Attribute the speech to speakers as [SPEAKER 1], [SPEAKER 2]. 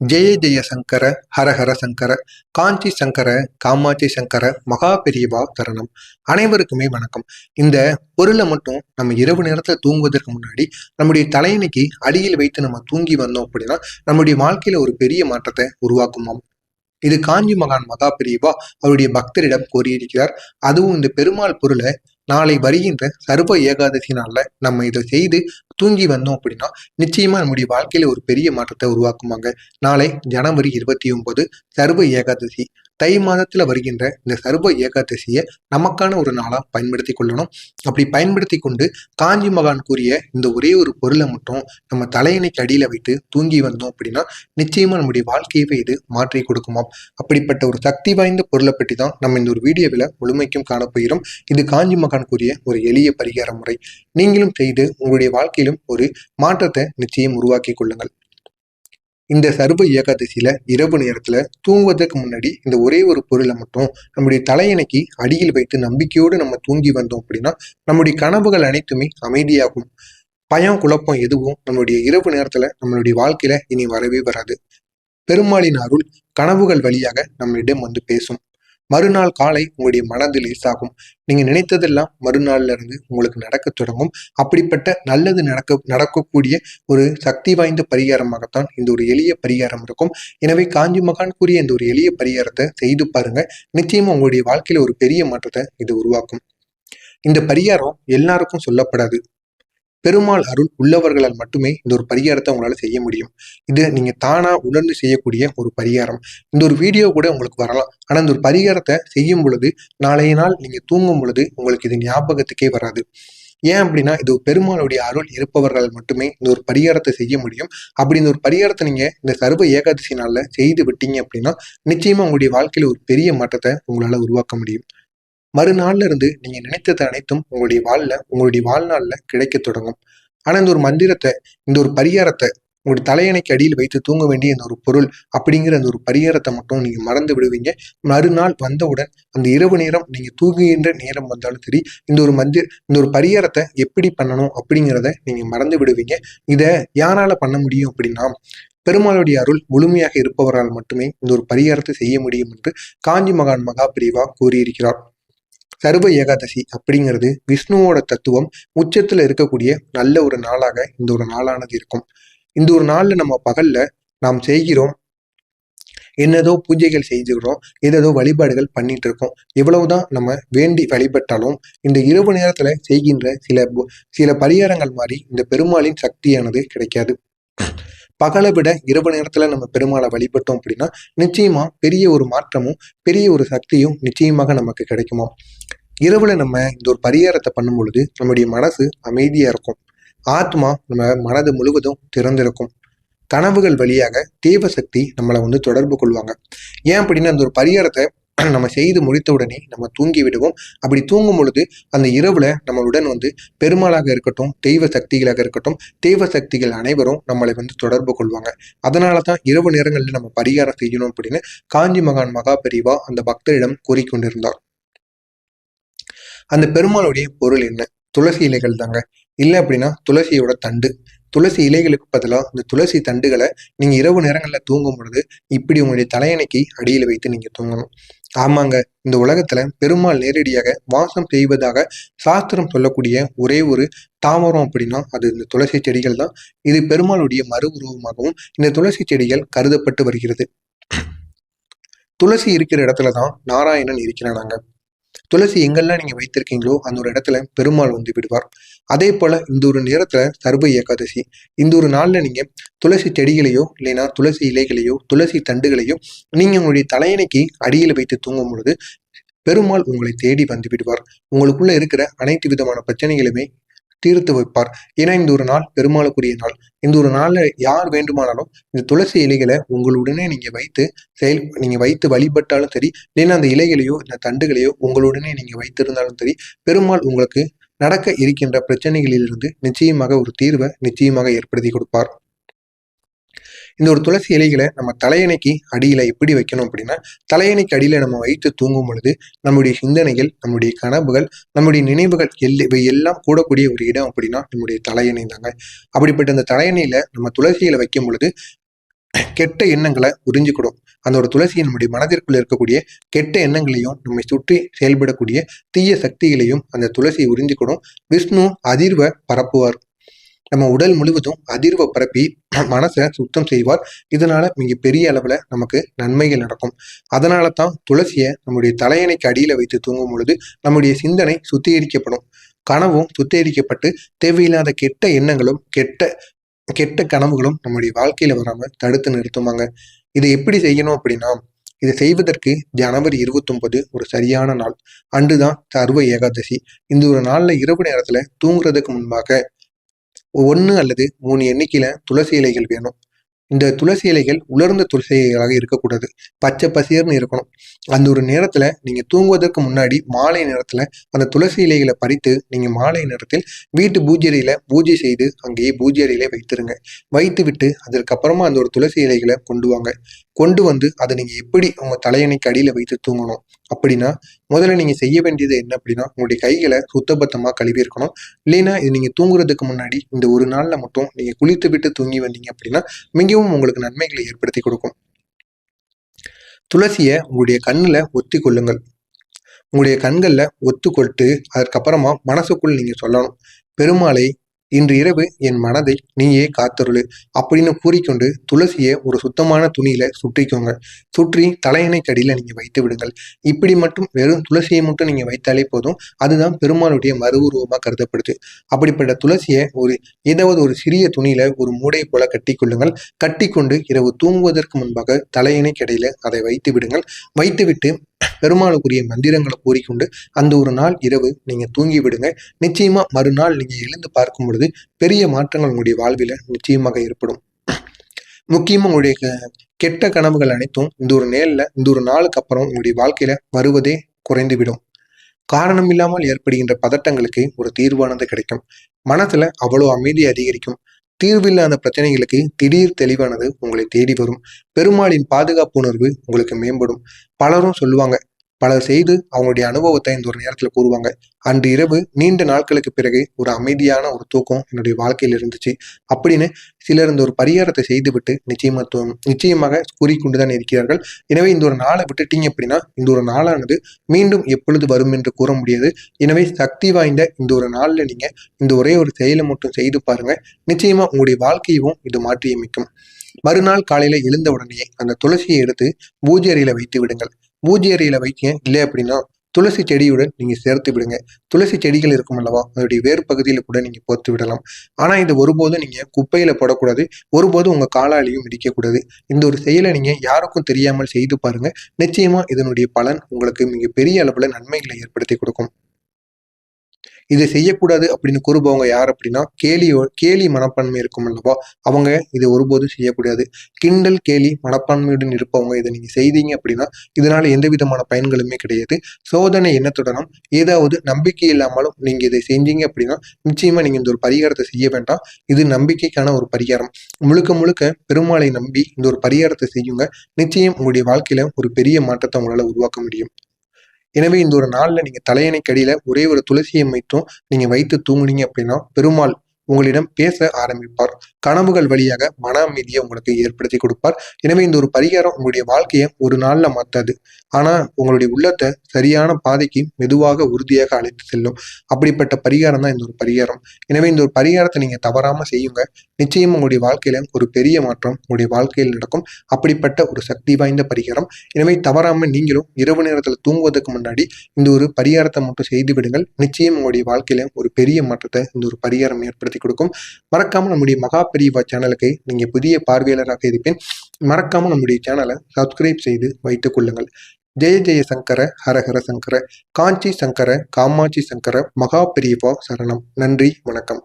[SPEAKER 1] ஜெய ஜெய சங்கர ஹர ஹர சங்கர காஞ்சி சங்கர காமாட்சி சங்கர மகா பெரியவா தரணம். அனைவருக்குமே வணக்கம். இந்த பொருளை மட்டும் நம்ம இரவு நேரத்தில் தூங்குவதற்கு முன்னாடி நம்முடைய தலையணைக்கு அடியில் வைத்து நம்ம தூங்கி வந்தோம் அப்படின்னா நம்முடைய வாழ்க்கையில ஒரு பெரிய மாற்றத்தை உருவாக்குமாம். இது காஞ்சி மகான் மகா பெரியவா அவருடைய பக்தரிடம் கோரியிருக்கிறார். அதுவும் இந்த பெருமாள் பொருளை நாளை வருகின்ற சர்வ ஏகாதசி நாள்ல நம்ம இதை செய்து தூங்கி வந்தோம் அப்படின்னா நிச்சயமா நம்முடைய வாழ்க்கையில ஒரு பெரிய மாற்றத்தை உருவாக்குமாங்க. நாளை ஜனவரி இருபத்தி ஒன்பது சர்வ ஏகாதசி. தை மாதத்தில் வருகின்ற இந்த சர்வ ஏகாதசியை நமக்கான ஒரு நாளாக பயன்படுத்தி கொள்ளணும். அப்படி பயன்படுத்தி கொண்டு காஞ்சி மகான் கூறிய இந்த ஒரே ஒரு பொருளை மட்டும் நம்ம தலையணைக்கு அடியில் வைத்து தூங்கி வந்தோம் அப்படின்னா நிச்சயமாக நம்முடைய வாழ்க்கையவே இது மாற்றி கொடுக்குமாம். அப்படிப்பட்ட ஒரு சக்தி வாய்ந்த பொருளை பற்றி தான் நம்ம இந்த ஒரு வீடியோவில் முழுமைக்கும் காணப்போகிறோம் இது காஞ்சி மகான் கூறிய ஒரு எளிய பரிகார முறை. நீங்களும் செய்து உங்களுடைய வாழ்க்கையிலும் ஒரு மாற்றத்தை நிச்சயம் உருவாக்கி கொள்ளுங்கள். இந்த சர்வ ஏகாதசியில இரவு நேரத்துல தூங்குவதற்கு முன்னாடி இந்த ஒரே ஒரு பொருளை மட்டும் நம்முடைய தலையணைக்கு அடியில் வைத்து நம்பிக்கையோடு நம்ம தூங்கி வந்தோம் அப்படின்னா நம்முடைய கனவுகள் அனைத்துமே அமைதியாகும். பயம் குழப்பம் எதுவும் நம்மளுடைய இரவு நேரத்துல நம்மளுடைய வாழ்க்கையில இனி வரவே வராது. பெருமாளின் அருள் கனவுகள் வழியாக நம்மளிடம் வந்து பேசும். மறுநாள் காலை உங்களுடைய மனது லேசாகும் நீங்க நினைத்ததெல்லாம் மறுநாள்ல இருந்து உங்களுக்கு நடக்க தொடங்கும். அப்படிப்பட்ட நல்லது நடக்க நடக்கக்கூடிய ஒரு சக்தி வாய்ந்த பரிகாரமாகத்தான் இந்த ஒரு எளிய பரிகாரம் இருக்கும். எனவே காஞ்சி மகான் கூறிய இந்த ஒரு எளிய பரிகாரத்தை செய்து பாருங்க. நிச்சயமா உங்களுடைய வாழ்க்கையில ஒரு பெரிய மாற்றத்தை இது உருவாக்கும். இந்த பரிகாரம் எல்லாருக்கும் சொல்லப்படாது. பெருமாள் அருள் உள்ளவர்களால் மட்டுமே இந்த ஒரு பரிகாரத்தை உங்களால் செய்ய முடியும். இது நீங்க தானா உணர்ந்து செய்யக்கூடிய ஒரு பரிகாரம். இந்த ஒரு வீடியோ கூட உங்களுக்கு வரலாம். ஆனா இந்த ஒரு பரிகாரத்தை செய்யும் பொழுது நாளைய நாள் நீங்க தூங்கும் பொழுது உங்களுக்கு இது ஞாபகத்துக்கே வராது. ஏன் அப்படின்னா இது பெருமாளுடைய அருள் இருப்பவர்கள் மட்டுமே இந்த ஒரு பரிகாரத்தை செய்ய முடியும். அப்படி இந்த ஒரு பரிகாரத்தை நீங்க இந்த சர்வ ஏகாதசி நாளில் செய்து விட்டீங்க அப்படின்னா நிச்சயமா உங்களுடைய வாழ்க்கையில ஒரு பெரிய மாற்றத்தை உங்களால உருவாக்க முடியும். மறுநாள்ல இருந்து நீங்க நினைத்தது அனைத்தும் உங்களுடைய வாழ்ல உங்களுடைய வாழ்நாள்ல கிடைக்க தொடங்கும். ஆனா இந்த ஒரு மந்திரத்தை இந்த ஒரு பரிகாரத்தை உங்களுடைய தலையணைக்கு அடியில் வைத்து தூங்க வேண்டிய இந்த ஒரு பொருள் அப்படிங்கிற அந்த ஒரு பரிகாரத்தை மட்டும் நீங்க மறந்து விடுவீங்க. மறுநாள் வந்தவுடன் அந்த இரவு நேரம் நீங்க தூங்குகின்ற நேரம் வந்தாலும் சரி இந்த ஒரு மந்திர இந்த ஒரு பரிகாரத்தை எப்படி பண்ணணும் அப்படிங்கிறத நீங்க மறந்து விடுவீங்க. இதை யாரால பண்ண முடியும் அப்படின்னா பெருமாளுடைய அருள் முழுமையாக இருப்பவரால் மட்டுமே இந்த ஒரு பரிகாரத்தை செய்ய முடியும் என்று காஞ்சி மகான் மகா பிரிவா கூறியிருக்கிறார். சர்வ ஏகாதசி அப்படிங்கிறது விஷ்ணுவோட தத்துவம் உச்சத்துல இருக்கக்கூடிய நல்ல ஒரு நாளாக இந்த ஒரு நாளானது இருக்கும். இந்த ஒரு நாள்ல நம்ம பகல்ல நாம் செய்கிறோம். என்னதோ பூஜைகள் செஞ்சுக்கிறோம் ஏதேதோ வழிபாடுகள் பண்ணிட்டு இருக்கோம் இவ்வளவுதான் நம்ம வேண்டி வழிபட்டாலும் இந்த இரவு நேரத்துல செய்கின்ற சில சில பரிகாரங்கள் மாதிரி இந்த பெருமாளின் சக்தியானது கிடைக்காது. பகலை விட இரவு நேரத்துல நம்ம பெருமாளை வழிபட்டோம் அப்படின்னா நிச்சயமா பெரிய ஒரு மாற்றமும் பெரிய ஒரு சக்தியும் நிச்சயமாக நமக்கு கிடைக்குமா இரவுல நம்ம இந்த ஒரு பரிகாரத்தை பண்ணும் பொழுது நம்முடைய மனசு அமைதியா இருக்கும். ஆத்மா நம்ம மனது முழுவதும் திறந்திருக்கும். கனவுகள் வழியாக தேவ சக்தி நம்மளை வந்து தொடர்பு கொள்வாங்க. ஏன் அப்படின்னா அந்த ஒரு பரிகாரத்தை நம்ம செய்து முடித்த உடனே நம்ம தூங்கி விடுவோம். அப்படி தூங்கும் பொழுது அந்த இரவுல நம்மளுடன் வந்து பெருமாளாக இருக்கட்டும் தெய்வ சக்திகளாக இருக்கட்டும் தெய்வ சக்திகள் அனைவரும் நம்மளை வந்து தொடர்பு கொள்வாங்க. அதனால தான் இரவு நேரங்களில் நம்ம பரிகாரம் செய்யணும் அப்படின்னு காஞ்சி மகான் மகா பெரிவா அந்த பக்தரிடம் கூறிக்கொண்டிருந்தார். அந்த பெருமாளுடைய பொருள் என்ன? துளசி இலைகள் தாங்க. இல்லை அப்படின்னா துளசியோட தண்டு. துளசி இலைகளுக்கு பதிலாக இந்த துளசி தண்டுகளை நீங்கள் இரவு நேரங்களில் தூங்கும் பொழுது இப்படி உங்களுடைய தலையணைக்கு அடியில் வைத்து நீங்கள் தூங்கணும். ஆமாங்க. இந்த உலகத்துல பெருமாள் நேரடியாக வாசம் செய்வதாக சாஸ்திரம் சொல்லக்கூடிய ஒரே ஒரு தாமரம் அப்படின்னா அது இந்த துளசி செடிகள் தான். இது பெருமாளுடைய மறு உருவமாகவும் இந்த துளசி செடிகள் கருதப்பட்டு வருகிறது. துளசி இருக்கிற இடத்துல தான் நாராயணன் இருக்கிறானாங்க. துளசி எங்கெல்லாம் நீங்க வைத்திருக்கீங்களோ அந்த ஒரு இடத்துல பெருமாள் வந்து விடுவார். அதே போல இந்த ஒரு நேரத்துல சர்வ ஏகாதசி. இந்த ஒரு நாள்ல நீங்க துளசி செடிகளையோ இல்லைன்னா துளசி இலைகளையோ துளசி தண்டுகளையோ நீங்க உங்களுடைய தலையணைக்கு அடியில் வைத்து தூங்கும் பொழுது பெருமாள் உங்களை தேடி வந்து விடுவார். உங்களுக்குள்ள இருக்கிற அனைத்து விதமான பிரச்சனைகளுமே தீர்த்து வைப்பார். ஏன்னா இந்த ஒரு நாள் பெருமாளுக்குரிய நாள். இந்த ஒரு நாள்ல யார் வேண்டுமானாலும் இந்த துளசி இலைகளை உங்களுடனே நீங்க வைத்து செயல் நீங்க வைத்து வழிபட்டாலும் சரி இல்லைன்னா அந்த இலைகளையோ இந்த தண்டுகளையோ உங்களுடனே நீங்க வைத்திருந்தாலும் சரி பெருமாள் உங்களுக்கு நடக்க இருக்கின்ற பிரச்சனைகளிலிருந்து நிச்சயமாக ஒரு தீர்வை நிச்சயமாக ஏற்படுத்தி கொடுப்பார். இந்த ஒரு துளசி இலைகளை நம்ம தலையணைக்கு அடியில எப்படி வைக்கணும் அப்படின்னா தலையணைக்கு அடியில நம்ம வைத்து தூங்கும் பொழுது நம்முடைய சிந்தனைகள் நம்முடைய கனவுகள் நம்முடைய நினைவுகள் எல் இவை எல்லாம் கூடக்கூடிய ஒரு இடம் அப்படின்னா நம்முடைய தலையணை தாங்க. அப்படிப்பட்ட அந்த தலையணையில நம்ம துளசியில வைக்கும் பொழுது கெட்ட எண்ணங்களை உறிஞ்சிக்கிடும். அந்த ஒரு துளசி நம்முடைய மனதிற்குள்ள இருக்கக்கூடிய கெட்ட எண்ணங்களையும் நம்மை சுற்றி செயல்படக்கூடிய தீய சக்திகளையும் அந்த துளசியை உறிஞ்சிக்கிடும். விஷ்ணு அதிர்வை பரப்புவார். நம்ம உடல் முழுவதும் அதிர்வை பரப்பி மனசை சுத்தம் செய்வார். இதனால மிக பெரிய அளவுல நமக்கு நன்மைகள் நடக்கும். அதனால தான் துளசியை நம்முடைய தலையணைக்கு அடியில வைத்து தூங்கும் பொழுது நம்முடைய சிந்தனை சுத்திகரிக்கப்படும். கனவும் சுத்திகரிக்கப்பட்டு தேவையில்லாத கெட்ட எண்ணங்களும் கெட்ட கெட்ட கனவுகளும் நம்முடைய வாழ்க்கையில வராம தடுத்து நிறுத்துவாங்க இதை எப்படி செய்யணும் அப்படின்னா இதை செய்வதற்கு ஜனவரி இருபத்தி ஒன்பது ஒரு சரியான நாள். அன்றுதான் சர்வ ஏகாதசி. இந்த ஒரு நாள்ல இரவு நேரத்துல தூங்குறதுக்கு முன்பாக ஒன்று அல்லது மூணு எண்ணிக்கையில் துளசி இலைகள் வேணும். இந்த துளசி இலைகள் உலர்ந்த துளசி இலைகளாக இருக்கக்கூடாது. பச்சை பசியர்னு இருக்கணும். அந்த ஒரு நேரத்தில் நீங்கள் தூங்குவதற்கு முன்னாடி மாலை நேரத்தில் அந்த துளசி இலைகளை பறித்து நீங்கள் மாலை நேரத்தில் வீட்டு பூஜை பூஜை செய்து அங்கேயே பூஜை அறையில வைத்திருங்க. வைத்து விட்டு அதற்கப்புறமா அந்த ஒரு துளசி இலைகளை கொண்டு வாங்க. கொண்டு வந்து அதை நீங்கள் எப்படி உங்கள் தலையணைக்கு அடியில் வைத்து தூங்கணும்? அப்படின்னா முதல்ல நீங்க செய்ய வேண்டியது என்ன அப்படின்னா உங்களுடைய கைகளை சுத்தபத்தமா கழுவி இருக்கணும். இல்லைன்னா இது நீங்க தூங்குறதுக்கு முன்னாடி இந்த ஒரு நாள்ல மட்டும் நீங்க குளித்து விட்டு தூங்கி வந்தீங்க அப்படின்னா மிகவும் உங்களுக்கு நன்மைகளை ஏற்படுத்தி கொடுக்கும். துளசியை உங்களுடைய கண்ணுல ஒத்தி கொள்ளுங்கள். உங்களுடைய கண்களில் ஒத்து கொட்டு அதுக்கப்புறமா மனசுக்குள் நீங்க சொல்லணும். பெருமாளை இன்று இரவு என் மனதை நீயே காத்தருளு. அப்படின்னு கூறிக்கொண்டு துளசியை ஒரு சுத்தமான துணியில சுற்றிக்கோங்க. சுற்றி தலையணை கடியில நீங்க வைத்து விடுங்கள். இப்படி மட்டும் வெறும் துளசியை மட்டும் நீங்க வைத்தாலே போதும். அதுதான் பெருமாளுடைய மறு உருவமாக கருதப்படுது. அப்படிப்பட்ட துளசியை ஒரு ஏதாவது ஒரு சிறிய துணியில ஒரு மூடை போல கட்டி கொள்ளுங்கள். கட்டி கொண்டு இரவு தூங்குவதற்கு முன்பாக தலையணை கடையில அதை வைத்து விடுங்கள். வைத்துவிட்டு பெருமாளுக்குரிய மந்திரங்களை கூறிக்கொண்டு அந்த ஒரு நாள் இரவு நீங்க தூங்கி விடுங்க. நிச்சயமா மறுநாள் நீங்க எழுந்து பார்க்கும் பொழுது பெரிய மாற்றங்கள் உங்களுடைய வாழ்வில் நிச்சயமாக ஏற்படும். முக்கியமாக உங்களுடைய கெட்ட கனவுகள் அனைத்தும் இந்த ஒரு நேரில் இந்த ஒரு நாளுக்கு அப்புறம் உங்களுடைய வாழ்க்கையில வருவதே குறைந்துவிடும். காரணம் இல்லாமல் ஏற்படுகின்ற பதட்டங்களுக்கு ஒரு தீர்வானது கிடைக்கும். மனசுல அவ்வளோ அமைதி அதிகரிக்கும். தீர்வில்லாத பிரச்சனைகளுக்கு திடீர் தெளிவானது உங்களை தேடி வரும். பெருமாளின் பாதுகாப்பு உணர்வு உங்களுக்கு மேம்படும். பலரும் சொல்லுவாங்க பலர் செய்து அவங்களுடைய அனுபவத்தை இந்த ஒரு நேரத்துல கூறுவாங்க. அன்று இரவு நீண்ட நாட்களுக்கு பிறகு ஒரு அமைதியான ஒரு தூக்கம் என்னுடைய வாழ்க்கையில் இருந்துச்சு. அப்படின்னு சிலர் இந்த ஒரு பரிகாரத்தை செய்துவிட்டு நிச்சயமா நிச்சயமாக கூறிக்கொண்டுதான் இருக்கிறார்கள். எனவே இந்த ஒரு நாளை விட்டுட்டீங்க அப்படின்னா இந்த ஒரு நாளானது மீண்டும் எப்பொழுது வரும் என்று கூற முடியாது. எனவே சக்தி வாய்ந்த இந்த ஒரு நாளில் நீங்க இந்த ஒரே ஒரு செயலை மட்டும் செய்து பாருங்க. நிச்சயமா உங்களுடைய வாழ்க்கையவும் இது மாற்றியமைக்கும். மறுநாள் காலையில எழுந்த உடனே அந்த துளசியை எடுத்து பூஜை அறையில வைத்து விடுங்கள். பூஜை அறையில் வைக்க இல்லை அப்படின்னா துளசி செடியுடன் நீங்கள் சேர்த்து விடுங்க. துளசி செடிகள் இருக்கும் அல்லவா? அதோடைய வேறு பகுதியில் கூட நீங்கள் போர்த்து விடலாம். ஆனால் இது ஒருபோதும் நீங்கள் குப்பையில் போடக்கூடாது. ஒருபோதும் உங்கள் காலாலையும் இடிக்கக்கூடாது. இந்த ஒரு செயலை நீங்கள் யாருக்கும் தெரியாமல் செய்து பாருங்க. நிச்சயமா இதனுடைய பலன் உங்களுக்கு மிக பெரிய நன்மைகளை ஏற்படுத்தி கொடுக்கும். இதை செய்யக்கூடாது அப்படின்னு கூறுபவங்க யார் அப்படின்னா கேலி கேலி மனப்பான்மை இருக்கும் அல்லவா? அவங்க இதை ஒருபோதும் செய்யக்கூடாது. கிண்டல் கேலி மனப்பான்மையுடன் இருப்பவங்க இதை நீங்கள் செய்தீங்க அப்படின்னா இதனால் எந்த விதமான பயன்களுமே கிடையாது. சோதனை எண்ணத்துடனும் ஏதாவது நம்பிக்கை இல்லாமலும் நீங்கள் இதை செஞ்சீங்க அப்படின்னா நிச்சயமாக நீங்கள் இந்த ஒரு பரிகாரத்தை செய்ய வேண்டாம். இது நம்பிக்கைக்கான ஒரு பரிகாரம். முழுக்க முழுக்க பெருமாளை நம்பி இந்த ஒரு பரிகாரத்தை செய்யுங்க. நிச்சயம் உங்களுடைய வாழ்க்கையில ஒரு பெரிய மாற்றத்தை உங்களால் உருவாக்க முடியும். எனவே இந்த ஒரு நாளில் நீங்கள் தலையணை கடியில் ஒரே ஒரு துளசியை மட்டும் நீங்கள் வைத்து தூங்குனீங்க அப்படின்னா பெருமாள் உங்களிடம் பேச ஆரம்பிப்பார். கனவுகள் வழியாக மன அமைதியை உங்களுக்கு ஏற்படுத்தி கொடுப்பார். எனவே இந்த ஒரு பரிகாரம் உங்களுடைய வாழ்க்கையை ஒரு நாள்ல மாத்தாது. ஆனா உங்களுடைய உள்ளத்தை சரியான பாதைக்கு மெதுவாக உறுதியாக அழைத்து செல்லும். அப்படிப்பட்ட பரிகாரம் தான் இந்த ஒரு பரிகாரம். எனவே இந்த ஒரு பரிகாரத்தை நீங்க தவறாம செய்யுங்க. நிச்சயம் உங்களுடைய வாழ்க்கையில ஒரு பெரிய மாற்றம் உங்களுடைய வாழ்க்கையில் நடக்கும். அப்படிப்பட்ட ஒரு சக்தி வாய்ந்த பரிகாரம். எனவே தவறாம நீங்களும் இரவு நேரத்தில் தூங்குவதற்கு முன்னாடி இந்த ஒரு பரிகாரத்தை மட்டும் செய்து விடுங்கள். நிச்சயம் உங்களுடைய வாழ்க்கையில ஒரு பெரிய மாற்றத்தை இந்த ஒரு பரிகாரம் ஏற்படுத்தி ஏற்படுத்தி கொடுக்கும். மறக்காம நம்முடைய மகா பெரியவா சேனலுக்கு நீங்க புதிய பார்வையாளராக இருப்பேன். மறக்காமல் நம்முடைய சேனலை சப்ஸ்கிரைப் செய்து வைத்துக் கொள்ளுங்கள். ஜெய ஜெய சங்கர ஹரஹர சங்கர காஞ்சி சங்கர காமாட்சி சங்கர மகா பெரியவா சரணம். நன்றி வணக்கம்.